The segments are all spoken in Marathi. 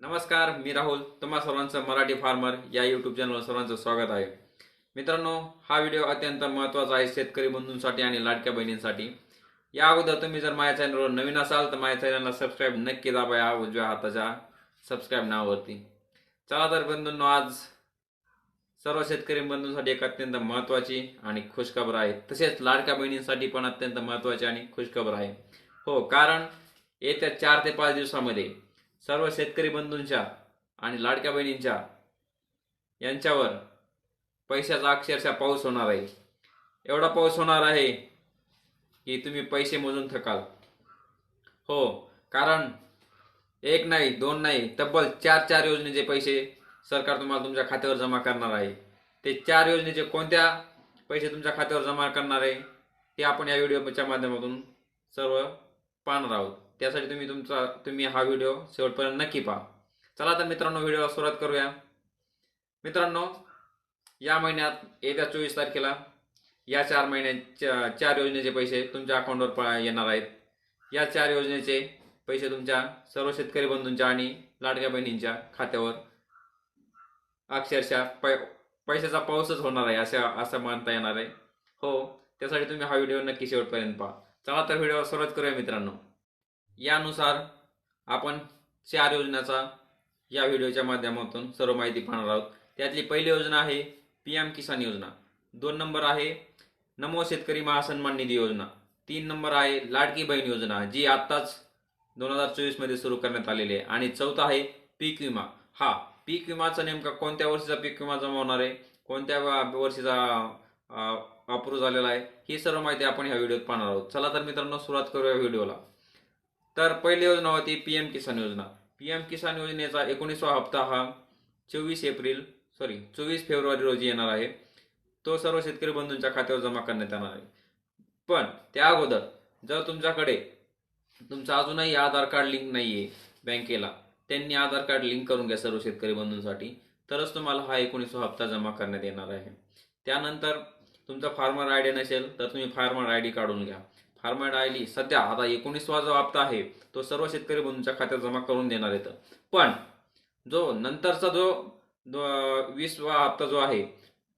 नमस्कार मी राहुल. तुम्हा सर्वांचं मराठी फार्मर या यूट्यूब चॅनलवर सर्वांचं स्वागत आहे. मित्रांनो हा व्हिडिओ अत्यंत महत्त्वाचा आहे शेतकरी बंधूंसाठी आणि लाडक्या बहिणींसाठी. या अगोदर तुम्ही जर माझ्या चॅनलवर नवीन असाल तर माझ्या चॅनलला सबस्क्राईब नक्की दाबा या उजव्या हाताच्या सबस्क्राईब नावावरती. चला तर बंधूंनो आज सर्व शेतकरी बंधूंसाठी एक अत्यंत महत्त्वाची आणि खुशखबर आहे. तसेच लाडक्या बहिणींसाठी पण अत्यंत महत्त्वाची आणि खुशखबर आहे. हो कारण येत्या चार ते पाच दिवसामध्ये सर्व शेतकरी बंधूंच्या आणि लाडक्या बहिणींच्या यांच्यावर पैशाचा अक्षरशः पाऊस होणार आहे. एवढा पाऊस होणार आहे की तुम्ही पैसे मोजून थकाल. हो कारण एक नाही दोन नाही तब्बल चार चार योजनेचे पैसे सरकार तुम्हाला तुमच्या खात्यावर जमा करणार आहे. ते चार योजनेचे कोणत्या पैसे तुमच्या खात्यावर जमा करणार आहे ते आपण या व्हिडिओच्या माध्यमातून सर्व पाहणार आहोत. त्यासाठी तुम्ही तुमचा तुम्ही हा व्हिडिओ शेवटपर्यंत नक्की पहा. चला तर मित्रांनो व्हिडिओला सुरुवात करूया. मित्रांनो या महिन्यात येत्या चोवीस तारखेला या चार महिन्याच्या चार योजनेचे पैसे तुमच्या अकाउंटवर येणार आहेत. या चार योजनेचे पैसे तुमच्या सर्व शेतकरी बंधूंच्या आणि लाडक्या बहिणींच्या खात्यावर अक्षरशः पै पैशाचा पाऊसच होणार आहे अशा असं मानता येणार आहे. हो त्यासाठी तुम्ही हा व्हिडिओ नक्की शेवटपर्यंत पहा. चला तर व्हिडिओ सुरुवात करूया मित्रांनो. यानुसार आपण चार योजनाचा या व्हिडिओच्या माध्यमातून सर्व माहिती पाहणार आहोत. त्यातली पहिली योजना आहे पी एम किसान योजना. दोन नंबर आहे नमो शेतकरी महासन्मान निधी योजना. तीन नंबर आहे लाडकी बहीण योजना जी आत्ताच दोन हजार चोवीसमध्ये सुरू करण्यात आलेली आहे. आणि चौथा आहे पीक विमा. हा पीक विमाचा नेमका कोणत्या वर्षीचा पीक विमा जमा होणार आहे? कोणत्या वर्षीचा अप्रूव्ह झालेला आहे? ही सर्व माहिती आपण ह्या व्हिडिओत पाहणार आहोत. चला तर मित्रांनो सुरुवात करूया व्हिडिओला. तर पहिली योजना होती पी एम किसान योजना. पी एम किसान योजनेचा एकोणीसवा हप्ता हा चोवीस एप्रिल सॉरी चोवीस फेब्रुवारी रोजी येणार आहे. तो सर्व शेतकरी बंधूंच्या खात्यावर जमा करण्यात येणार आहे. पण त्या अगोदर जर तुमच्याकडे तुमचं अजूनही आधार कार्ड लिंक नाही आहे बँकेला त्यांनी आधार कार्ड लिंक करून घ्या सर्व शेतकरी बंधूंसाठी तरच तुम्हाला हा एकोणीसवा हप्ता जमा करण्यात येणार आहे. त्यानंतर तुमचा फार्मर आय डी नसेल तर तुम्ही फार्मर आय डी काढून घ्या. फार्मर आय डी सध्या आता एकोणीसवा जो हप्ता आहे तो सर्व शेतकरी बंधूंच्या खात्यात जमा करून देणार आहेत. पण जो नंतरचा जो वीसवा हप्ता जो आहे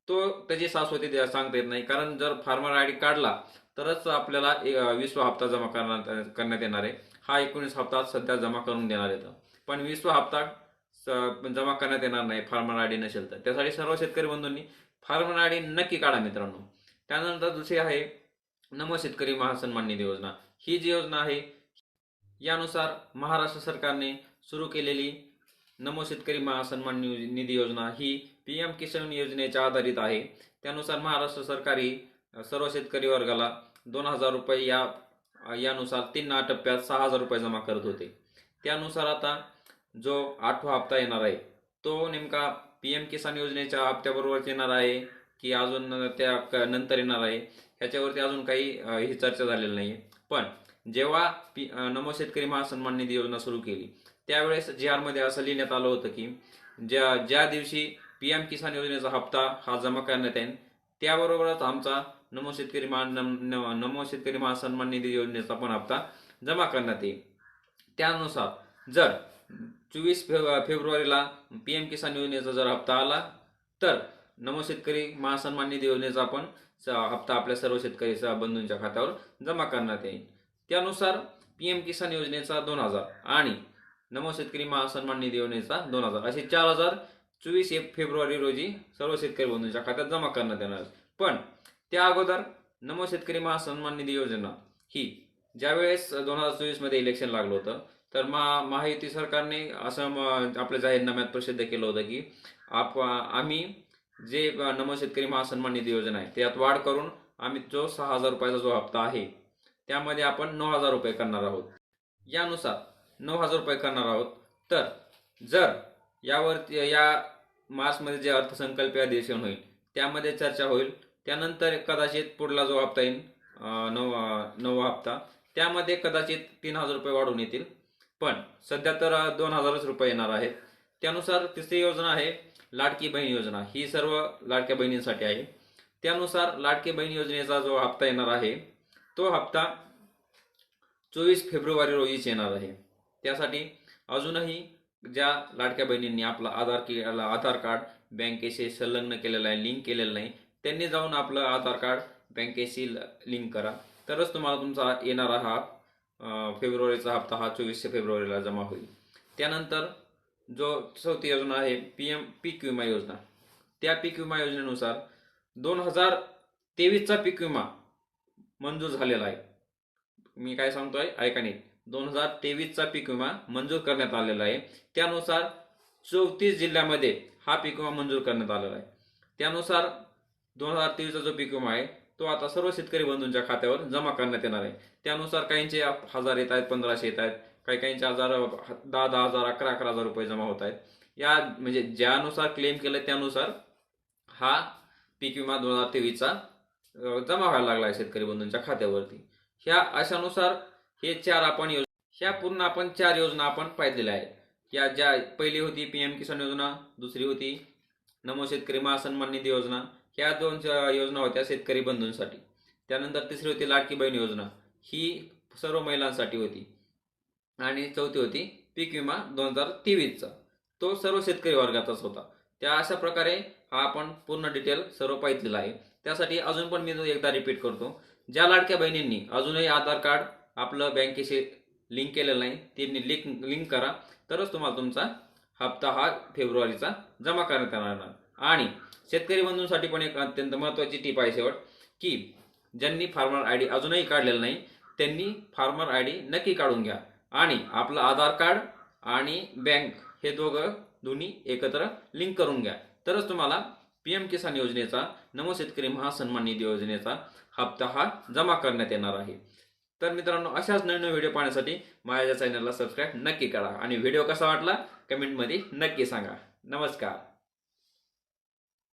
तो त्याची सास द्या- सांगता येत नाही. कारण जर फार्मर आय डी काढला तरच आपल्याला वीसवा हप्ता जमा करण्यात करण्यात येणार आहे. हा एकोणीस हप्ता सध्या जमा करून देणार येतं पण वीसवा हप्ता स- जमा करण्यात येणार नाही फार्मर आय डी नसेल तर. त्यासाठी सर्व शेतकरी बंधूंनी फार्मर आय डी नक्की काढा मित्रांनो. त्यानंतर दुसरी आहे नमो शेतकरी महासन्मान निधी योजना. ही जी योजना आहे यानुसार महाराष्ट्र सरकारने सुरू केलेली नमो शेतकरी महासन्मान निधी योजना ही पी एम किसान योजनेच्या आधारित आहे. त्यानुसार महाराष्ट्र सरकारी सर्व शेतकरी वर्गाला दोन हजार रुपये या यानुसार तीन टप्प्यात सहा हजार रुपये जमा करत होते. त्यानुसार आता जो आठवा हप्ता येणार आहे तो नेमका पी एम किसान योजनेच्या हप्त्याबरोबरच येणार आहे की अजून त्या नंतर येणार आहे? ह्याच्यावरती अजून काही ही चर्चा झालेली नाही पण जेव्हा पी नमो शेतकरी महासन्मान निधी योजना सुरू केली त्यावेळेस जी आरमध्ये असं लिहिण्यात आलं होतं की ज्या ज्या दिवशी पी एम किसान योजनेचा हप्ता हा जमा करण्यात येईल त्याबरोबरच आमचा नमो शेतकरी महा नम- नमो शेतकरी महासन्मान निधी योजनेचा पण हप्ता जमा करण्यात येईल. त्यानुसार जर चोवीस फेब- फेब्रुवारीला पी एम किसान योजनेचा जर हप्ता आला तर नमो शेतकरी महासन्मान निधी योजनेचा आपण स- हप्ता आपल्या सर्व शेतकरी बंधूंच्या खात्यावर जमा करण्यात येईल. त्यानुसार पी एम किसान योजनेचा दोन हजार आणि नमो शेतकरी महासन्मान निधी योजनेचा दोन हजार असे चार हजार चोवीस एक फेब्रुवारी रोजी सर्व शेतकरी बंधूंच्या खात्यात जमा करण्यात येणार. पण त्या अगोदर नमो शेतकरी महासन्मान निधी योजना ही ज्यावेळेस दोन हजार चोवीसमध्ये इलेक्शन लागलं होतं तर महा महायुती सरकारने असं आपल्या जाहीरनाम्यात प्रसिद्ध केलं होतं की आप आम्ही जे नम शेतकरी महासन्मान निधी योजना आहे त्यात वाढ करून आम्ही जो सहा हजार रुपयाचा जो हप्ता आहे त्यामध्ये आपण नऊ हजार रुपये करणार आहोत. यानुसार नऊ हजार रुपये करणार आहोत. तर जर यावरती या मार्चमध्ये जे अर्थसंकल्पीय अधिवेशन होईल त्यामध्ये चर्चा होईल. त्यानंतर कदाचित पुढला जो हप्ता येईल नव नऊ नववा हप्ता त्यामध्ये कदाचित तीन हजार रुपये वाढून येतील. पण सध्या तर दोन हजारच रुपये येणार आहेत. त्यानुसार तिसरी योजना आहे लाडकी बहीण योजना. ही सर्व लाडक्या बहिणींसाठी आहे. त्यानुसार लाडकी बहीण योजनेचा जो हप्ता येणार आहे तो हप्ता चोवीस फेब्रुवारी रोजीच येणार आहे. त्यासाठी अजूनही ज्या लाडक्या बहिणींनी आपला आधार केला आधार कार्ड बँकेशी संलग्न केलेलं आहे लिंक केलेलं नाही त्यांनी जाऊन आपलं आधार कार्ड बँकेशी लिंक करा. तरच तुम्हाला तुमचा येणारा हा फेब्रुवारीचा हप्ता हा चोवीसशे फेब्रुवारीला जमा होईल. त्यानंतर जो चौथी योजना आहे पी एम पीक विमा योजना. त्या पीक विमा योजनेनुसार दोन हजार तेवीसचा पीक विमा मंजूर झालेला आहे. मी काय सांगतोय? ऐका नाही दोन हजार तेवीसचा पीक विमा मंजूर करण्यात आलेला आहे. त्यानुसार चौतीस जिल्ह्यामध्ये हा पीक विमा मंजूर करण्यात आलेला आहे. त्यानुसार दोन हजार तेवीसचा जो पीक विमा आहे तो आता सर्व शेतकरी बंधूंच्या खात्यावर जमा करण्यात येणार आहे. त्यानुसार काहींचे हजार येत आहेत पंधराशे येत आहेत. काही काहींचे हजार दहा दहा हजार अकरा अकरा हजार रुपये जमा होत आहेत. या म्हणजे ज्यानुसार क्लेम केलं त्यानुसार हा पीक विमा दोन हजार तेवीसचा जमा व्हायला लागला आहे शेतकरी बंधूंच्या खात्यावरती. ह्या अशानुसार हे चार आपण योजना ह्या पूर्ण आपण चार योजना आपण पाहिलेल्या आहेत. या ज्या पहिली होती पी एम किसान योजना दुसरी होती नमो शेतकरी महासन्मान निधी योजना. ह्या दोन योजना होत्या शेतकरी बंधूंसाठी. त्यानंतर तिसरी होती लाडकी बहीण योजना. ही सर्व महिलांसाठी होती. आणि चौथी होती पीक विमा दोन हजार तेवीसचा. तो सर्व शेतकरी वर्गाचाच होता. त्या अशा प्रकारे हा आपण पूर्ण डिटेल सर्व पाहिलेला आहे. त्यासाठी अजून पण मी एकदा रिपीट करतो. ज्या लाडक्या बहिणींनी अजूनही आधार कार्ड आपलं बँकेशी लिंक केलेलं नाही त्यांनी लिंक लिंक करा. तरच तुम्हाला तुमचा हप्ता हा फेब्रुवारीचा जमा करण्यात येणार. आणि शेतकरी बंधूंसाठी पण एक अत्यंत महत्त्वाची टीप आहे शेवट की ज्यांनी फार्मर आय डी अजूनही काढलेलं नाही त्यांनी फार्मर आय डी नक्की काढून घ्या. आणि आपलं आधार कार्ड आणि बँक हे दोघं दोन्ही एकत्र लिंक करून घ्या. तरच तुम्हाला पी एम किसान योजनेचा नमो शेतकरी महासन्मान निधी योजनेचा हप्ता हा जमा करण्यात येणार आहे. तर मित्रांनो अशाच नवीन व्हिडिओ पाहण्यासाठी माझ्या चॅनलला सबस्क्राईब नक्की करा आणि व्हिडिओ कसा वाटला कमेंटमध्ये नक्की सांगा. नमस्कार.